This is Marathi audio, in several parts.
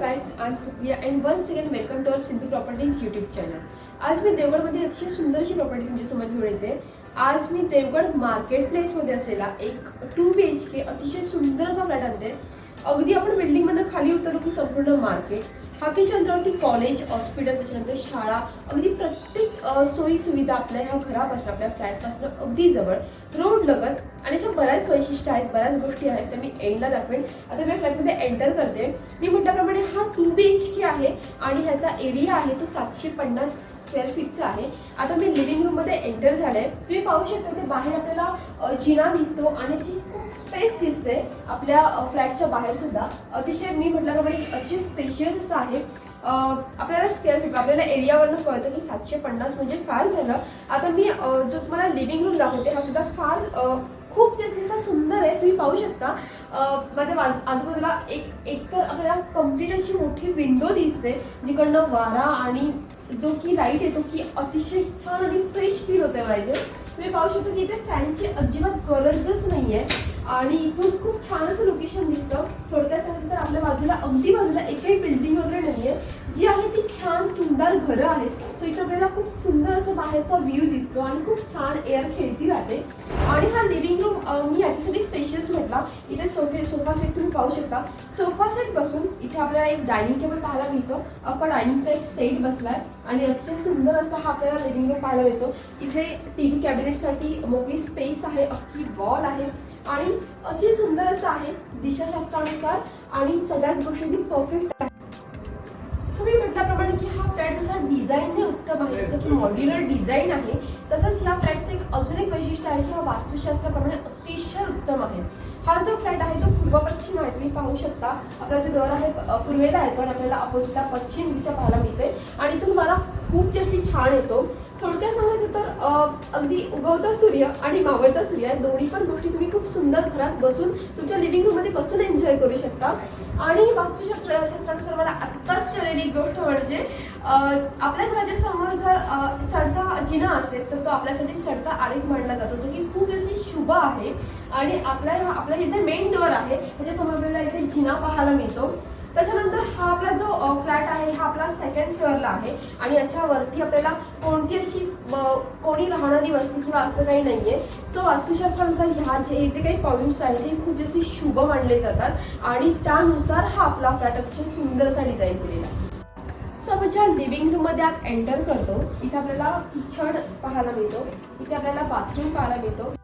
Guys I am Supriya and one second welcome to our Siddhu properties YouTube channel आज मी देवगडमध्ये अतिशय सुंदरशी प्रॉपर्टी तुमच्यासमोर घेऊन येते. आज मी देवगड मार्केट प्लेसमध्ये असलेला एक टू बी एच के अतिशय सुंदर असा फ्लॅट आणते. अगदी आपण बिल्डिंगमध्ये खाली उतरलो की संपूर्ण मार्केट हाकेच्या अंतरावरती कॉलेज हॉस्पिटल त्याच्यानंतर शाळा अगदी प्रत्येक सोयी सुविधा आपल्या ह्या घरापासून आपल्या फ्लॅटपासून अगदी जवळ. रोड लगत आणि अशा बऱ्याच वैशिष्ट्य आहेत बऱ्याच गोष्टी आहेत त्या मी एंडला दाखवेन. आता मी फ्लॅटमध्ये एंटर करते. मी म्हटल्याप्रमाणे हा टू बी एच के आहे आणि ह्याचा एरिया आहे तो सातशे पन्नास स्क्वेअर फीटचा आहे. आता मी लिव्हिंग रूममध्ये एंटर झाले तुम्ही पाहू शकता ते बाहेर आपल्याला जिना दिसतो आणि अशी खूप स्पेस दिसते आपल्या फ्लॅटच्या बाहेर सुद्धा. अतिशय मी म्हटल्याप्रमाणे अशी स्पेशियस असं आहे. आपल्याला स्क्वेअर फीट आपल्याला एरियावरनं कळतं की सातशे पन्नास म्हणजे फार झालं. आता मी जो तुम्हाला लिव्हिंग रूम दाखवते हा सुद्धा फार खूप जास्त सुंदर आहे. तुम्ही पाहू शकता. माझ्या आजूबाजूला एक एकतर आपल्याला कंप्लीट अशी मोठी विंडो दिसते जिकडनं वारा आणि जो की लाइट येतो की अतिशय छान आणि फ्रेश फील होते मला इथे तुम्ही पाहू शकता की इथे फॅनची अजिबात गरजच नाही आहे आणि इथून खूप छान असं लोकेशन दिसतं. थोडक्यात सांगायचं तर आपल्या बाजूला अगदी बाजूला एकही बिल्डिंग वगैरे नाहीये. जी आहे ती छान टुंडार घरं आहेत. सो इथं आपल्याला खूप सुंदर असं बाहेरचा व्ह्यू दिसतो आणि खूप छान एअर खेळती राहते. आणि हा लिव्हिंग रूम मी याच्यासाठी स्पेशियस म्हटला. इथे सोफे सोफा सेट तुम्ही पाहू शकता. सोफा सेट बसून इथे आपल्याला एक डायनिंग टेबल पाहायला मिळतं. आपण डायनिंगचा एक सेट बसलाय. आणि अतिशय सुंदर असा हा आपल्याला लिव्हिंग रूम पाहायला मिळतो. इथे टीव्ही कॅबिनेटसाठी मोकळी स्पेस आहे. अख्खी वॉल आहे. आणि अति सुंदर असं आहे. दिशाशास्त्रानुसार आणि सगळ्याच गोष्टी परफेक्ट आहे. सो मी म्हटल्याप्रमाणे की हा फ्लॅट जसा डिझाईनने उत्तम आहे जसं की मॉड्युलर डिझाईन आहे तसंच या फ्लॅटचं एक अजून एक वैशिष्ट्य आहे की हा वास्तुशास्त्राप्रमाणे अतिशय उत्तम आहे. हा जो फ्लॅट आहे तो पूर्व पश्चिम आहे. तुम्ही पाहू शकता. आपला जो घर आहे पूर्वेला येतो आणि आपल्याला अपोजिटला पश्चिम दिशा पाहायला मिळते. आणि तो मला खूप जास्ती छान येतो. थोडक्यात सांगायचं तर अगदी उगवता सूर्य आणि मावळता सूर्य या दोन्ही पण गोष्टी तुम्ही खूप सुंदर घरात बसून तुमच्या लिव्हिंग रूममध्ये बसून एन्जॉय करू शकता. आणि वास्तुशास्त्र शास्त्रानुसार मला आत्ताच कळलेली एक गोष्ट म्हणजे आपल्या घराच्या समोर जर चढता जिना असेल तर तो आपल्यासाठी चढता आरेख मांडला जातो जो की खूप अशी उभा आहे. आणि आपल्या आपला हे जे मेन डोअर आहे त्याच्यासमोर आपल्याला इथे जिना पाहायला मिळतो. त्याच्यानंतर हा आपला जो फ्लॅट आहे हा आपला सेकंड फ्लोअरला आहे. आणि याच्यावरती आपल्याला कोणती अशी कोणी राहणारी वस्ती किंवा असं काही नाही आहे सो वास्तुशास्त्रानुसार ह्या जे हे जे काही पॉईंट्स आहेत ते खूप जास्त शुभ मानले जातात. आणि त्यानुसार हा आपला फ्लॅट अतिशय सुंदर असा डिझाईन केलेला आहे. सो आपण ज्या लिव्हिंग रूममध्ये आत एंटर करतो इथे आपल्याला किचन पाहायला मिळतो. इथे आपल्याला बाथरूम पाहायला मिळतो.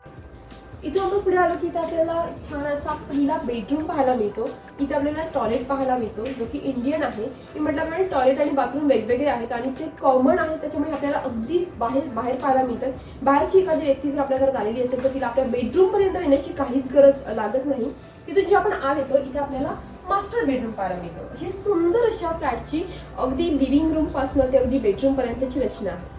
इथे आपण पुढे आलो की इथे आपल्याला छान असा पहिला बेडरूम पाहायला मिळतो. इथे आपल्याला टॉयलेट पाहायला मिळतो जो की इंडियन आहे. मी म्हटल्याप्रमाणे टॉयलेट आणि बाथरूम वेगवेगळे आहेत आणि ते कॉमन आहेत त्याच्यामुळे आपल्याला अगदी बाहेर बाहेर पाहायला मिळतात बाहेरची एखादी व्यक्ती जर आपल्या घरात आलेली असेल तर तिला आपल्या बेडरूमपर्यंत येण्याची काहीच गरज लागत नाही. तिथे जे आपण आत येतो इथे आपल्याला मास्टर बेडरूम पाहायला मिळतो. अशी सुंदर अशा फ्लॅटची अगदी लिव्हिंग रूमपासून ते अगदी बेडरूम पर्यंतची रचना आहे.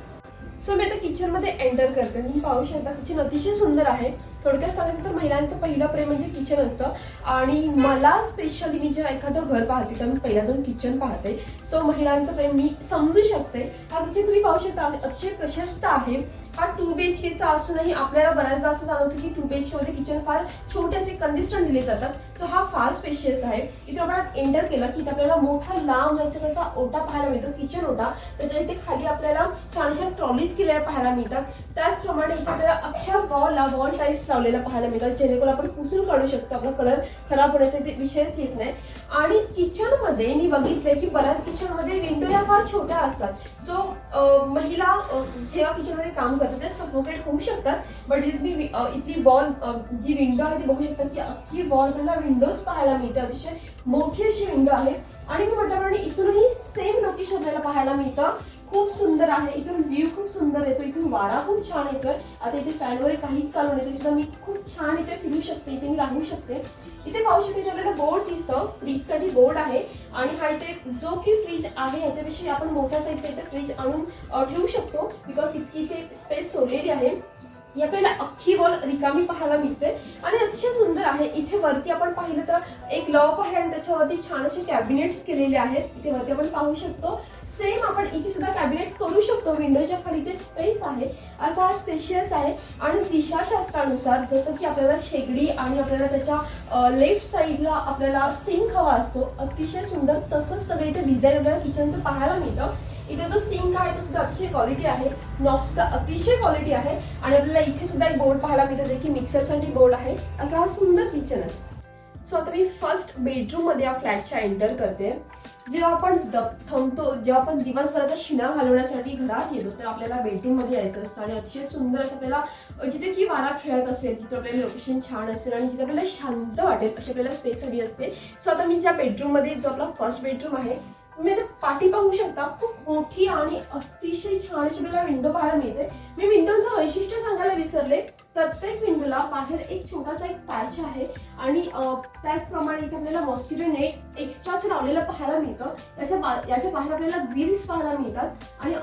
सो मी आता किचनमध्ये एंटर करते. तुम्ही पाहू शकता किचन अतिशय सुंदर आहे. थोडक्यात सांगायचं तर महिलांचं पहिलं प्रेम म्हणजे किचन असतं. आणि मला स्पेशली मी जेव्हा एखादं घर पाहते तर मी पहिला जाऊन किचन पाहते. सो महिलांचं प्रेम मी समजू शकते. हा किचन तुम्ही पाहू शकता अतिशय प्रशस्त आहे. हा टू बी एच केचा असूनही आपल्याला बऱ्याचदा असं जाणवतं की टू बी एच के मध्ये किचन फार छोटे असे कन्सिस्टंट दिले जातात. सो हा फार स्पेशियस आहे. इथे आपण एंटर केलं की इथे आपल्याला मोठा लांब याचा कसा ओटा पाहायला मिळतो किचन ओटा. त्याच्या इथे खाली आपल्याला छान छान ट्रॉलीज केलेल्या पाहायला मिळतात. त्याचप्रमाणे इथे आपल्याला अख्ख्या वॉलला वॉल टाईल्स लावलेल्या पाहायला मिळतात जेणेकरून आपण पुसून काढू शकतो. आपला कलर खराब होण्याचा इथे विषयच येत नाही. आणि किचनमध्ये मी बघितलंय की बऱ्याच किचनमध्ये विंडो या फार छोट्या असतात. सो महिला जेव्हा किचनमध्ये काम करतात ते सफोकेट होऊ शकतात. बट इथे तुम्ही इथली वॉल जी विंडो आहे ती बघू शकता की अख्खी वॉल मला विंडोज पाहायला मिळते. अतिशय मोठी अशी विंडो आहे. आणि मी म्हटल्याप्रमाणे इथूनही सेम लोकेशन आपल्याला पाहायला मिळतं. खूप सुंदर आहे. इथून व्ह्यू खूप सुंदर येतो. इथून वारा खूप छान येतोय. आता इथे फॅन वगैरे काहीच चालू नाही. सुद्धा मी खूप छान इथे फिरू शकते. इथे मी राहू शकते. इथे पाहू शकते आपल्याला बोर्ड दिसतं. फ्रीजसाठी बोर्ड आहे. आणि हा इथे जो की फ्रीज आहे ह्याच्यापेक्षा आपण मोठ्या साईजचा इथे फ्रीज आणून ठेवू शकतो. बिकॉज इतकी इथे स्पेस सोडलेली आहे. ही आपल्याला अख्खी वॉल रिकामी पाहायला मिळते. आणि अतिशय सुंदर आहे. इथे वरती आपण पाहिलं तर एक लॉप आहे आणि त्याच्यावरती छान असे कॅबिनेट्स केलेले आहेत. इथे वरती आपण पाहू शकतो. सेम आपण इथे सुद्धा कॅबिनेट करू शकतो. विंडोच्या खाली ते स्पेस आहे. असा हा स्पेशियस आहे. आणि दिशाशास्त्रानुसार जसं की आपल्याला शेगडी आणि आपल्याला त्याच्या लेफ्ट साईडला आपल्याला सिंक हवा असतो. अतिशय सुंदर तसंच सगळं इथे डिझाईन आपल्याला किचनचं पाहायला मिळतं. इथे जो सिंक आहे तो सुद्धा अतिशय क्वालिटी आहे. नॉब सुद्धा अतिशय क्वालिटी आहे. आणि आपल्याला इथे सुद्धा एक बोर्ड पाहायला मिळतं जे की मिक्सरसाठी बोर्ड आहे. असा हा सुंदर किचन आहे. सो आता मी फर्स्ट बेडरूममध्ये या फ्लॅटच्या एंटर करते. जेव्हा आपण थांबतो जेव्हा आपण दिवसभराचा शिना घालवण्यासाठी घरात येतो तर आपल्याला बेडरूममध्ये यायचं असतं. आणि अतिशय सुंदर असं आपल्याला जिथे की वारा खेळत असेल तिथे आपल्याला लोकेशन छान असेल आणि जिथे आपल्याला शांत वाटेल अशी आपल्याला स्पेस हवी असते. सो आता मी ज्या बेडरूममध्ये जो आपला फर्स्ट बेडरूम आहे तुम्ही आता पाठी पाहू शकता खूप मोठी आणि अतिशय छान अशी आपल्याला विंडो पाहायला मिळते. मी विंडोचं वैशिष्ट्य सांगायला विसरले. प्रत्येक विंडोला बाहेर एक छोटासा एक पॅच आहे आणि त्याचप्रमाणे इथे आपल्याला मॉस्किटो नेट एक्स्ट्रा लावलेलं पाहायला मिळतं. याच्या बा- याच्या बाहेर आपल्याला ग्रिल्स पाहायला मिळतात. आणि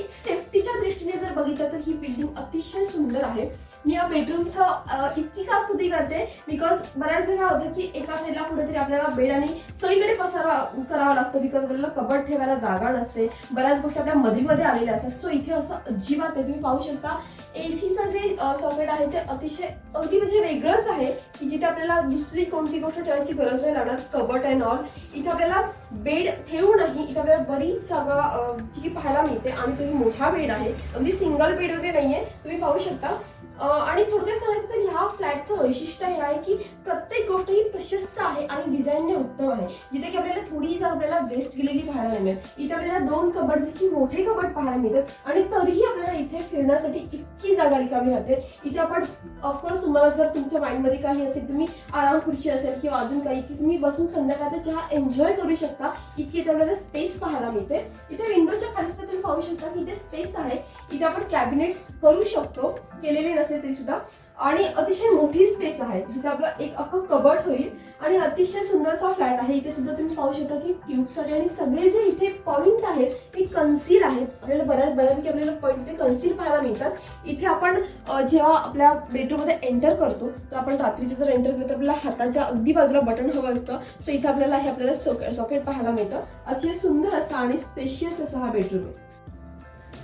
एक सेफ्टीच्या दृष्टीने जर बघितलं तर ही बिल्डिंग अतिशय सुंदर आहे. मी या बेडरूमचं इतकी का स्तुती करते? बिकॉज बऱ्याच वेळा होतं की एका साईडला कुठेतरी आपल्याला बेड आणि सगळीकडे पसारा करावा लागतो बिकॉज आपल्याला कबड ठेवायला जागा नसते. बऱ्याच गोष्टी आपल्या मध्ये मध्ये आलेल्या असतात. सो इथे असं अजिबात आहे तुम्ही पाहू शकता एसीचं जे सॉकेट आहे ते अतिशय अगदी म्हणजे वेगळंच आहे की जिथे आपल्याला दुसरी कोणती गोष्ट ठेवायची गरज नाही लागणार कबट अँड ऑल इथे आपल्याला बेड ठेवूनही इथे आपल्याला बरीच जागा जी पाहायला मिळते. आणि तुम्ही मोठा बेड आहे. अगदी सिंगल बेड वगैरे नाहीये. तुम्ही पाहू शकता आणि थोडक्यात सांगायचं तर ह्या फ्लॅटचं वैशिष्ट्य हे आहे की प्रत्येक गोष्ट ही प्रशस्त आहे आणि डिझाईनने उत्तम आहे. जिथे की आपल्याला थोडी जर आपल्याला वेस्ट गेलेली पाहायला नाही मिळत इथे आपल्याला दोन कबड जे की मोठे कबड पाहायला मिळतात आणि तरीही आपल्याला इथे फिरण्यासाठी इतकी जागा रिकामी राहते इथे आपण ऑफकोर्स तुम्हाला जर तुमच्या माइंडमध्ये काही असेल तुम्ही आराम खुर्ची असेल किंवा अजून काही की तुम्ही बसून संध्याकाळचा चहा एन्जॉय करू शकता. इतकी इथे आपल्याला स्पेस पाहायला मिळते. इथे विंडोच्या खाली सुद्धा तुम्ही पाहू शकता की इथे स्पेस आहे. इथे आपण कॅबिनेट्स करू शकतो. केलेले असेल तरी सुद्धा. आणि अतिशय मोठी स्पेस आहे. जिथे आपलं एक अख्खा कबट होईल आणि अतिशय सुंदरसा फ्लॅट आहे. इथे सुद्धा तुम्ही पाहू शकता की ट्यूबसाठी आणि सगळे जे इथे पॉईंट आहेत ते कन्सील आहेत. आपल्याला बऱ्याच बऱ्यापैकी आपल्याला पॉईंट ते कन्सील पाहायला मिळतात. इथे आपण जेव्हा आपल्या बेडरूममध्ये एंटर करतो तर आपण रात्रीचं जर एंटर केलं तर आपल्याला हाताच्या अगदी बाजूला बटन हवं असतं. सो इथे आपल्याला हे आपल्याला सॉकेट पाहायला मिळतं. अतिशय सुंदर असा आणि स्पेशियस असा हा बेडरूम आहे.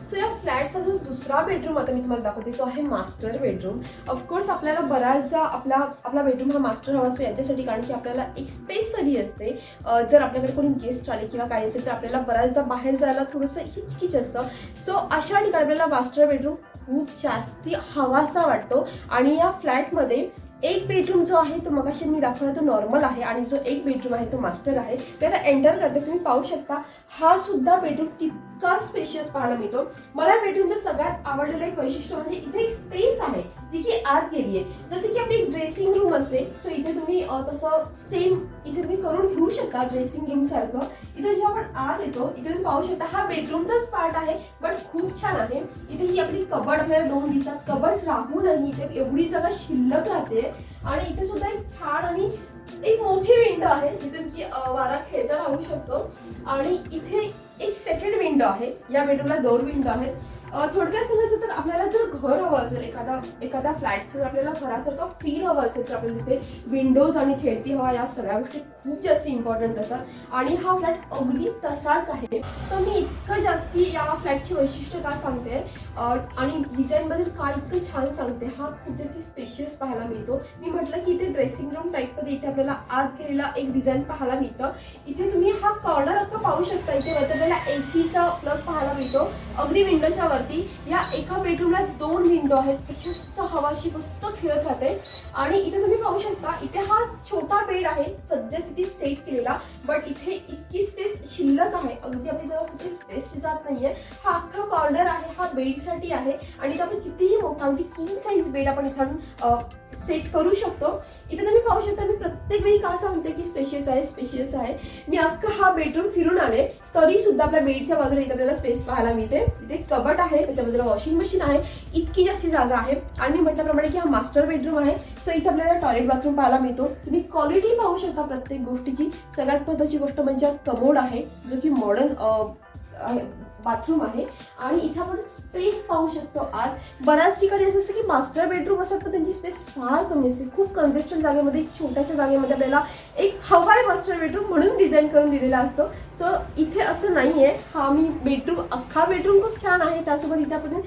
सो या फ्लॅटचा जो दुसरा बेडरूम आता मी तुम्हाला दाखवते तो आहे मास्टर बेडरूम ऑफकोर्स आपल्याला बराचसा आपला आपला बेडरूम हा मास्टर हवा असतो याच्यासाठी कारण की आपल्याला एक स्पेस हवी असते. जर आपल्याकडे कोणी गेस्ट आले किंवा काही असेल तर आपल्याला बऱ्याचदा बाहेर जायला थोडंसं हिचकिच असतं. सो अशा ठिकाणी आपल्याला मास्टर बेडरूम खूप जास्ती हवासा वाटतो. आणि या फ्लॅटमध्ये एक बेडरूम जो आहे तो मगाशी मी दाखवला तो नॉर्मल आहे आणि जो एक बेडरूम आहे तो मास्टर आहे. मी आता एंटर करते तुम्ही पाहू शकता. हा सुद्धा बेडरूम तितका स्पेशियस पाहायला मिळतो. मला बेडरूमचं सगळ्यात आवडलेलं एक वैशिष्ट्य म्हणजे इथे एक स्पेस आहे जी की आत गेली आहे जसं की आपली ड्रेसिंग रूम असते. सो इथे तुम्ही तसं सेम इथे तुम्ही करून घेऊ शकता ड्रेसिंग रूम सारखं. इथे जेव्हा आपण आत येतो. इथे तुम्ही पाहू शकता हा बेडरूमचाच पार्ट आहे बट खूप छान आहे. इथे ही आपली कबड आपल्याला दोन दिवसात कबड राहूनही इथे एवढी जागा शिल्लक राहते. आणि इथे सुद्धा एक छान आणि एक मोठी विंडो आहे जिथून की वारा खेळता राहू शकतो. आणि इथे एक सेकंड विंडो आहे. या बेडरूमला दोन विंडो आहेत. थोडक्यात सांगायचं तर आपल्याला जर घर हवं असेल एखादा एखाद्या फ्लॅटचं जर आपल्याला घरासारखं फील हवं असेल तर आपल्याला तिथे विंडोज आणि खेळती हवा या सगळ्या गोष्टी खूप जास्त इम्पॉर्टंट असतात. आणि हा फ्लॅट अगदी तसाच आहे. सो मी इतकं जास्ती या फ्लॅटची वैशिष्ट्य का सांगते? आणि डिझाईनबद्दल का इतकं छान सांगते? हा खूप जास्ती स्पेशियस पाहायला मिळतो. मी म्हटलं की इथे ड्रेसिंग रूम टाईपमध्ये इथे आपल्याला आत गेलेला एक डिझाईन पाहायला मिळतं. इथे तुम्ही हा कॉर्नर अख्खा पाहू शकता. इथे वरती आपल्याला एसीचा प्लग पाहायला मिळतो. अगदी विंडोच्या वरती या एका बेडरूमला दोन विंडो आहेत. प्रशस्त हवाशी मस्त खेळत राहते. आणि इथे तुम्ही पाहू शकता इथे हा छोटा बेड आहे. सद्यस्थितीत सेट केलेला. बट इथे इतकी स्पेस शिल्लक आहे. अगदी आपली जवळ कुठे स्पेस जात नाहीये. हा अख्खा कॉर्नर आहे हा बेडसाठी आहे आणि आपण कितीही मोठा अगदी किंग साईज बेड आपण इथून सेट करू शकतो. इथे तुम्ही पाहू शकता मी प्रत्येक वेळी का सांगते की स्पेशियस आहे स्पेशियस आहे. मी अख्खा हा बेडरूम फिरून आले तरी सुद्धा आपल्या बेडच्या बाजूला इथे आपल्याला स्पेस पाहायला मिळते. इथे कबट आहे त्याच्या बाजूला वॉशिंग मशीन आहे इतकी जास्ती जागा आहे. आणि मी म्हटल्याप्रमाणे की हा मास्टर बेडरूम आहे सो इथे आपल्याला टॉयलेट बाथरूम पाहायला मिळतो. तुम्ही क्वालिटी पाहू शकता प्रत्येक गोष्टीची. सगळ्यात महत्वाची गोष्ट म्हणजे कमोड आहे जो की मॉडर्न बाथरूम आहे. आणि इथं आपण स्पेस पाहू शकतो आत. बऱ्याच ठिकाणी असं असतं की मास्टर बेडरूम असतात पण त्यांची स्पेस फार कमी असते. खूप कंजेस्टेड जागेमध्ये छोट्याशा जागेमध्ये आपल्याला एक हवाय मास्टर बेडरूम म्हणून डिझाईन करून दिलेला असतो. सो इथे असं नाही आहे हा मी बेडरूम अख्खा बेडरूम खूप छान आहे. त्यासोबत इथे आपण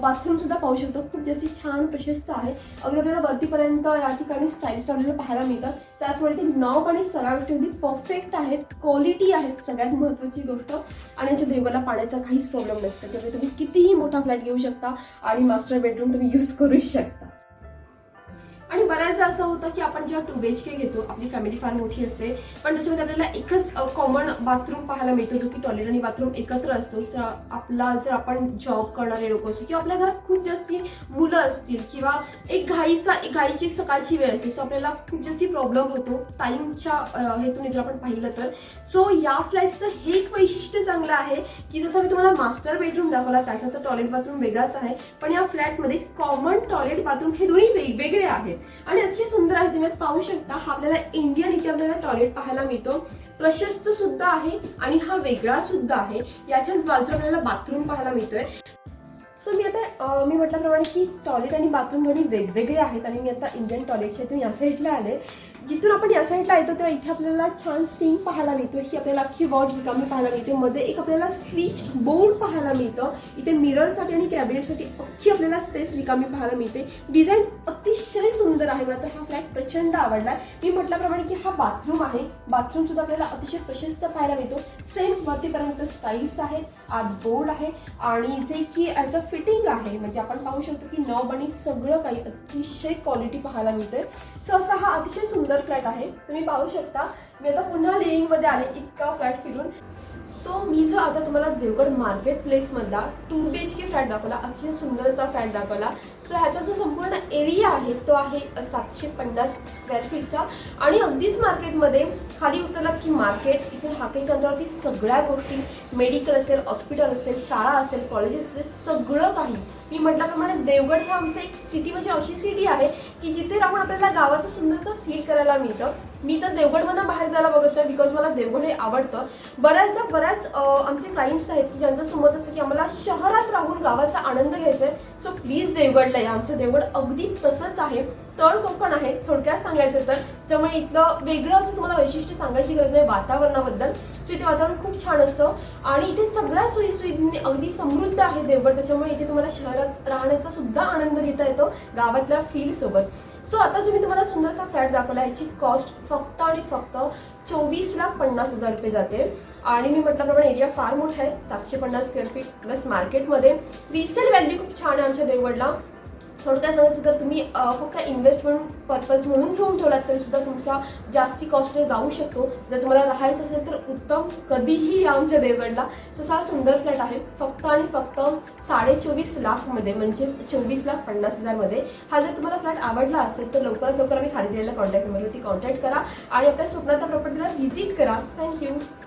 बाथरूमसुद्धा पाहू शकतो. खूप जशी छान प्रशस्त आहे. अगदी आपल्याला वरतीपर्यंत या ठिकाणी स्टाईल्स लावलेलं पाहायला मिळतात. त्याचमुळे ते नॉब आणि सगळ्या गोष्टी अगदी परफेक्ट आहेत. क्वालिटी आहेत सगळ्यात महत्त्वाची गोष्ट. आणि आमच्या देवाला पाण्याचा काहीच प्रॉब्लेम नसतो. त्याच्यामुळे तुम्ही कितीही मोठा फ्लॅट घेऊ शकता आणि मास्टर बेडरूम तुम्ही यूज करू शकता. आणि बऱ्याचदा असं होतं की आपण जेव्हा टू बी एच के घेतो आपली फॅमिली फार मोठी असते पण त्याच्यामध्ये आपल्याला एकच कॉमन बाथरूम पाहायला मिळतो जो की टॉयलेट आणि बाथरूम एकत्र असतो. सर आपला जर आपण जॉब करणारे लोक असतो किंवा आपल्या घरात खूप जास्ती मुलं असतील किंवा एक घाईचा एक घाईची एक सकाळची वेळ असते सो आपल्याला खूप जास्ती प्रॉब्लेम होतो टाईमच्या हेतून जर आपण पाहिलं तर. सो या फ्लॅटचं हे एक वैशिष्ट्य चांगलं आहे की जसं मी तुम्हाला मास्टर बेडरूम दाखवला त्याचा तर टॉयलेट बाथरूम वेगळाच आहे पण या फ्लॅटमध्ये कॉमन टॉयलेट बाथरूम हे दोन्ही वेगवेगळे आहेत. आणि अतिशय सुंदर आहे. तुम्ही पाहू शकता हा आपल्याला इंडियन इथे आपल्याला टॉयलेट पाहायला मिळतो. प्रशस्त सुद्धा आहे आणि हा वेगळा सुद्धा आहे. याच्याच बाजूला आपल्याला बाथरूम पाहायला मिळतोय. सो मी आता मी म्हटल्याप्रमाणे की टॉयलेट आणि बाथरूम दोन्ही वेगवेगळे आहेत आणि मी आता इंडियन टॉयलेटच्या इथून या साईडला आले. जिथून आपण या साईडला येतो तेव्हा इथे आपल्याला छान सिंक पाहायला मिळतो. ही आपल्याला अख्खी वॉट रिकामी पाहायला मिळते. मध्ये एक आपल्याला स्विच बोर्ड पाहायला मिळतं. इथे मिररसाठी आणि कॅबिनेटसाठी अख्खी आपल्याला स्पेस रिकामी पाहायला मिळते. डिझाईन अतिशय सुंदर आहे मला तर हा फ्लॅट प्रचंड आवडला मी म्हटल्याप्रमाणे की हा बाथरूम आहे. बाथरूम सुद्धा आपल्याला अतिशय प्रशस्त पाहायला मिळतो. सेम वरतीपर्यंत स्टाईल्स आहेत. आत बोर्ड आहे. आणि जे की ॲज अ फिटिंग आहे म्हणजे आपण पाहू शकतो की नॉब आणि सगळं काही अतिशय क्वालिटी पाहायला मिळते सो असा हा अतिशय सुंदर फ्लॅट आहे. तुम्ही पाहू शकता. मी आता पुन्हा लिव्हिंगमध्ये आले इतका फ्लॅट फिरून. सो मी जो आता तुम्हाला Devgad market प्लेसमधला two B H K flat दाखवला अतिशय सुंदरचा फ्लॅट दाखवला. सो ह्याचा जो संपूर्ण एरिया आहे तो आहे सातशे पन्नास स्क्वेअर फीटचा आणि अगदीच मार्केटमध्ये खाली उतरलात की मार्केट इथून हाकेच्या अंतरावरती सगळ्या गोष्टी मेडिकल असेल हॉस्पिटल असेल शाळा असेल कॉलेजेस असेल सगळं काही. मी म्हटल्याप्रमाणे देवगड हे आमचं एक सिटी म्हणजे अशी सिटी आहे की जिथे राहून आपल्याला गावाचं सुंदरचं फील करायला मिळतं मी तर देवगडमधनं बाहेर जायला बघत नाही बिकॉज मला देवगड हे आवडतं. बऱ्याचदा बऱ्याच आमचे क्लायंट्स आहेत की ज्यांचं समत असं की आम्हाला शहरात राहून गावाचा आनंद घ्यायचा आहे. सो प्लीज देवगडला या. आमचं देवगड अगदी तसंच आहे. तळ कोकण आहे. थोडक्यात सांगायचं तर त्यामुळे इथलं वेगळं असं तुम्हाला वैशिष्ट्य सांगायची गरज नाही वातावरणाबद्दल. सो इथे वातावरण खूप छान असतं. आणि इथे सगळ्या सोयीसुविधांनी अगदी समृद्ध आहे देवगड. त्याच्यामुळे इथे तुम्हाला शहरात राहण्याचा सुद्धा आनंद घेता येतो. गावातल्या फील सोबत. सो आता जो मी तुम्हाला सुंदरसा फ्लॅट दाखवला याची कॉस्ट फक्त आणि फक्त चोवीस लाख पन्नास हजार रुपये जाते. आणि मी म्हटल्याप्रमाणे एरिया फार मोठा आहे सातशे पन्नास स्क्वेअर फीट प्लस मार्केटमध्ये रिसेल व्हॅल्यू खूप छान आहे आमच्या देवगडला. थोडक्यात सांगायचं जर तुम्ही फक्त इन्व्हेस्टमेंट पर्पज म्हणून घेऊन ठेवलात तरी सुद्धा तुमचा जास्ती कॉस्टने जाऊ शकतो. जर तुम्हाला राहायचं असेल तर उत्तम कधीही या आमच्या देवगडला. सो हा सुंदर फ्लॅट आहे. फक्त आणि फक्त साडे चोवीस लाखमध्ये म्हणजेच चोवीस लाख पन्नास हजारमध्ये. हा जर तुम्हाला फ्लॅट आवडला असेल तर लवकरात लवकर आम्ही खाली दिलेल्या कॉन्टॅक्ट नंबरवरती कॉन्टॅक्ट करा. आणि आपल्या स्वप्नाच्या प्रॉपर्टीला व्हिजिट करा. थँक्यू